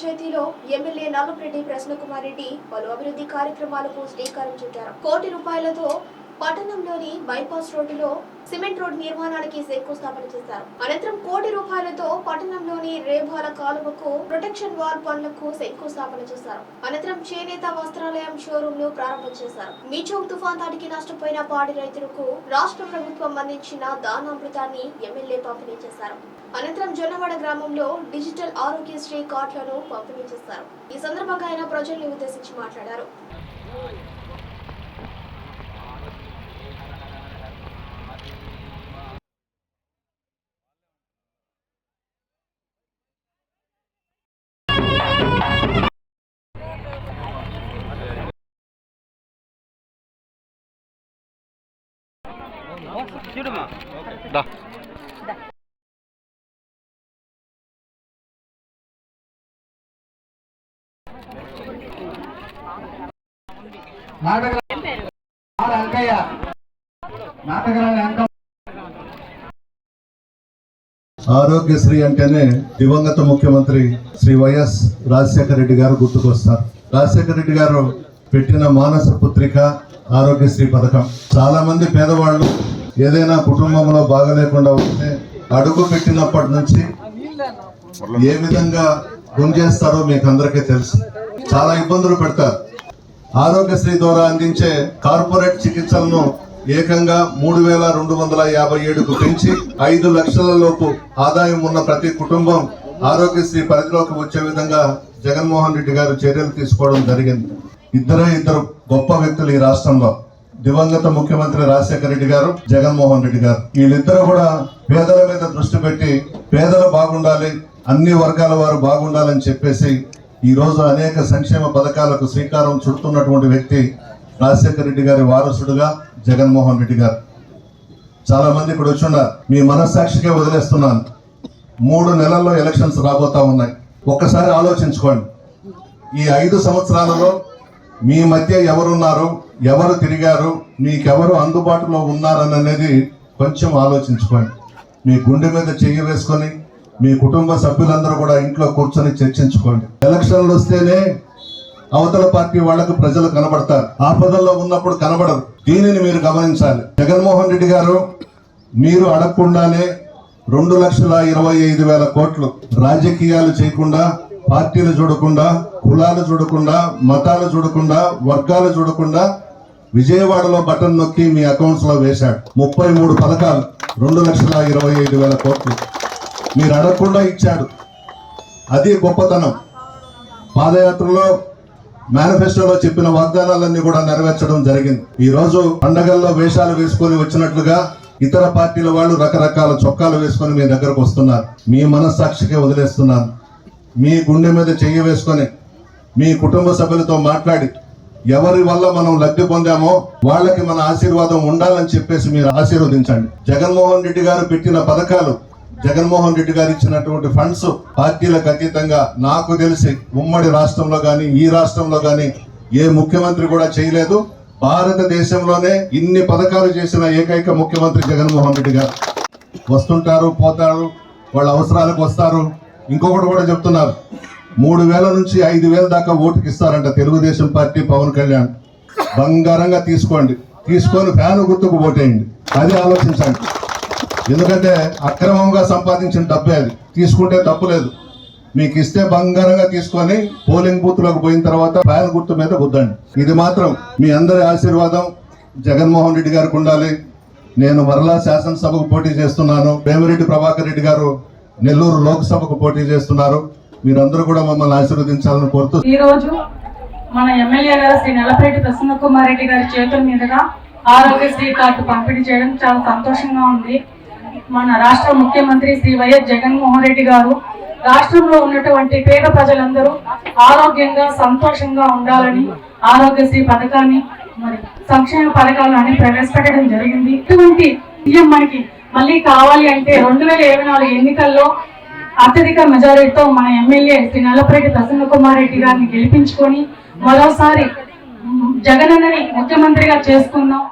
పంచాయతీలో ఎమ్మెల్యే నల్లపరెడ్డి ప్రసన్నకుమార్ రెడ్డి పలు అభివృద్ధి కార్యక్రమాలకు శ్రీకారం చుట్టారు. కోటి రూపాయలతో పట్టణంలోని బైపాస్ రోడ్డులో సిమెంట్ రోడ్ నిర్మాణానికి శంకుస్థాపన చేశారు. అనంతరం కోటి రూపాయలతో పట్టణంలోని రేభాల కాలువకు ప్రొటెక్షన్ వాల్ పనులకు శంకుస్థాపన చేశారు. అనంతరం చేనేత వస్త్రాలయం షోరూమ్ను ప్రారంభం చేశారు. మీచోక్ తుఫాన్ తాటికి నష్టపోయిన పాడి రైతులకు రాష్ట్ర ప్రభుత్వం అందించిన దానామృతాన్ని ఎమ్మెల్యే పంపిణీ చేశారు. అనంతరం జొన్నవాడ గ్రామంలో డిజిటల్ ఆరోగ్యశ్రీ కార్డులను పంపిణీ చేశారు. ఈ సందర్భంగా ఆయన ప్రజల్ని ఉద్దేశించి మాట్లాడారు. దా అంకయ్య నాటకరాని అంకమ్మ ఆరోగ్యశ్రీ అంటేనే దివంగత ముఖ్యమంత్రి శ్రీ వైఎస్ రాజశేఖర రెడ్డి గారు గుర్తుకొస్తారు. రాజశేఖర రెడ్డి గారు పెట్టిన మానస పుత్రిక ఆరోగ్యశ్రీ పథకం. చాలా మంది పేదవాళ్ళు ఏదైనా కుటుంబంలో బాగలేకుండా వస్తే అడుగు పెట్టినప్పటి నుంచి ఏ విధంగా గుంజేస్తారో మీకు అందరికీ తెలుసు. చాలా ఇబ్బందులు పెడతారు. ఆరోగ్యశ్రీ ద్వారా అందించే కార్పొరేట్ చికిత్సలను ఏకంగా మూడు వేల రెండు వందల యాభై ఏడుకు పెంచి ఐదు లక్షల లోపు ఆదాయం ఉన్న ప్రతి కుటుంబం ఆరోగ్యశ్రీ పరిధిలోకి వచ్చే విధంగా జగన్మోహన్ రెడ్డి గారు చర్యలు తీసుకోవడం జరిగింది. ఇద్దరే ఇద్దరు గొప్ప వ్యక్తులు ఈ రాష్ట్రంలో. దివంగత ముఖ్యమంత్రి రాజశేఖర రెడ్డి గారు జగన్మోహన్ రెడ్డి గారు. వీళ్ళిద్దరూ కూడా పేదల మీద దృష్టి పెట్టి పేదలు బాగుండాలి అన్ని వర్గాల వారు బాగుండాలని చెప్పేసి ఈ రోజు అనేక సంక్షేమ పథకాలకు శ్రీకారం చుడుతున్నటువంటి వ్యక్తి రాజశేఖర రెడ్డి గారి వారసుడుగా జగన్మోహన్ రెడ్డి గారు. చాలా మంది ఇక్కడ వచ్చున్నారు. మీ మనస్సాక్షికే వదిలేస్తున్నాను. మూడు నెలల్లో ఎలక్షన్స్ రాబోతా ఉన్నాయి. ఒక్కసారి ఆలోచించుకోండి. ఈ ఐదు సంవత్సరాలలో మీ మధ్య ఎవరున్నారు? ఎవరు తిరిగారు మీకెవరు అందుబాటులో ఉన్నారని అనేది కొంచెం ఆలోచించుకోండి. మీ గుండె మీద చెయ్యి వేసుకొని మీ కుటుంబ సభ్యులందరూ కూడా ఇంట్లో కూర్చొని చర్చించుకోండి. ఎలక్షన్లు వస్తేనే అవతల పార్టీ వాళ్ళకు ప్రజలు కనబడతారు. ఆపదల్లో ఉన్నప్పుడు కనబడరు. దీనిని మీరు గమనించాలి. జగన్మోహన్ రెడ్డి గారు మీరు అడగకుండానే రెండు లక్షల ఇరవై ఐదు వేల కోట్లు రాజకీయాలు చేయకుండా పార్టీలు చూడకుండా కులాలు చూడకుండా మతాలు చూడకుండా వర్గాలు చూడకుండా విజయవాడలో బటన్ నొక్కి మీ అకౌంట్స్లో వేశాడు. ముప్పై మూడు పథకాలు రెండు లక్షల ఇరవై ఐదు వేల కోట్లు. మీరు అడగకుండా ఇచ్చాడు. అది గొప్పతనం. పాదయాత్రలో మేనిఫెస్టోలో చెప్పిన వాగ్దానాలన్నీ కూడా నెరవేర్చడం జరిగింది. ఈ రోజు పండగల్లో వేషాలు వేసుకొని వచ్చినట్లుగా ఇతర పార్టీల వాళ్ళు రకరకాల చొక్కాలు వేసుకొని మీ దగ్గరకు వస్తున్నారు. మీ మనస్సాక్షికే వదిలేస్తున్నాను మీ గుండె మీద చెయ్యి వేసుకొని మీ కుటుంబ సభ్యులతో మాట్లాడి ఎవరి వల్ల మనం లబ్ధి పొందామో వాళ్ళకి మన ఆశీర్వాదం ఉండాలని చెప్పేసి మీరు ఆశీర్వదించండి. జగన్మోహన్ రెడ్డి గారు పెట్టిన పథకాలు జగన్మోహన్ రెడ్డి గారు ఇచ్చినటువంటి ఫండ్స్ పార్టీలకు అతీతంగా నాకు తెలిసి ఉమ్మడి రాష్ట్రంలో కానీ ఈ రాష్ట్రంలో కానీ ఏ ముఖ్యమంత్రి కూడా చేయలేదు. భారతదేశంలోనే ఇన్ని పథకాలు చేసిన ఏకైక ముఖ్యమంత్రి జగన్మోహన్ రెడ్డి గారు. వస్తుంటారు పోతారు వాళ్ళ అవసరాలకు వస్తారు. ఇంకొకటి కూడా చెప్తున్నారు. మూడు వేల నుంచి ఐదు వేల దాకా ఓటుకి ఇస్తారంట తెలుగుదేశం పార్టీ పవన్ కళ్యాణ్. బంగారంగా తీసుకోండి. తీసుకొని ఫ్యాన్ గుర్తుకు ఓటేయండి. అది ఆలోచించండి. ఎందుకంటే అక్రమంగా సంపాదించిన డబ్బే అది. తీసుకుంటే తప్పు లేదు. మీకు ఇస్తే బంగారంగా తీసుకొని పోలింగ్ బూత్లోకి పోయిన తర్వాత ఫ్యాన్ గుర్తు మీద గుద్దండి. ఇది మాత్రం మీ అందరి ఆశీర్వాదం. జగన్మోహన్ రెడ్డి గారికి ఉండాలి. నేను మరలా శాసనసభకు పోటీ చేస్తున్నాను. వేమిరెడ్డి ప్రభాకర్ రెడ్డి గారు నెల్లూరు లోక్సభకు పోటీ చేస్తున్నారు. మీరందరూ కూడా మమ్మల్ని ఆశీర్వదించాలని కోరుతూ ఈ రోజు మన ఎమ్మెల్యే గారు శ్రీ నల్లపరెడ్డి ప్రసన్న కుమార్ రెడ్డి గారి చేతుల మీదుగా ఆరోగ్యశ్రీ కార్డు పంపిణీ చేయడం చాలా సంతోషంగా ఉంది. మన రాష్ట్ర ముఖ్యమంత్రి శ్రీ వైఎస్ జగన్మోహన్ రెడ్డి గారు రాష్ట్రంలో ఉన్నటువంటి పేద ప్రజలందరూ ఆరోగ్యంగా సంతోషంగా ఉండాలని ఆరోగ్యశ్రీ పథకాన్ని మరి సంక్షేమ పథకాలని ప్రవేశపెట్టడం జరిగింది. ఇటువంటి సీఎం మనకి మళ్ళీ కావాలి అంటే రెండు వేల ఇరవై నాలుగు ఎన్నికల్లో అత్యధిక మెజారిటీతో మన ఎమ్మెల్యే శ్రీ నల్లపరెడ్డి ప్రసన్న కుమార్ రెడ్డి గారిని గెలిపించుకొని మరోసారి జగనన్నని ముఖ్యమంత్రిగా చేసుకుందాం.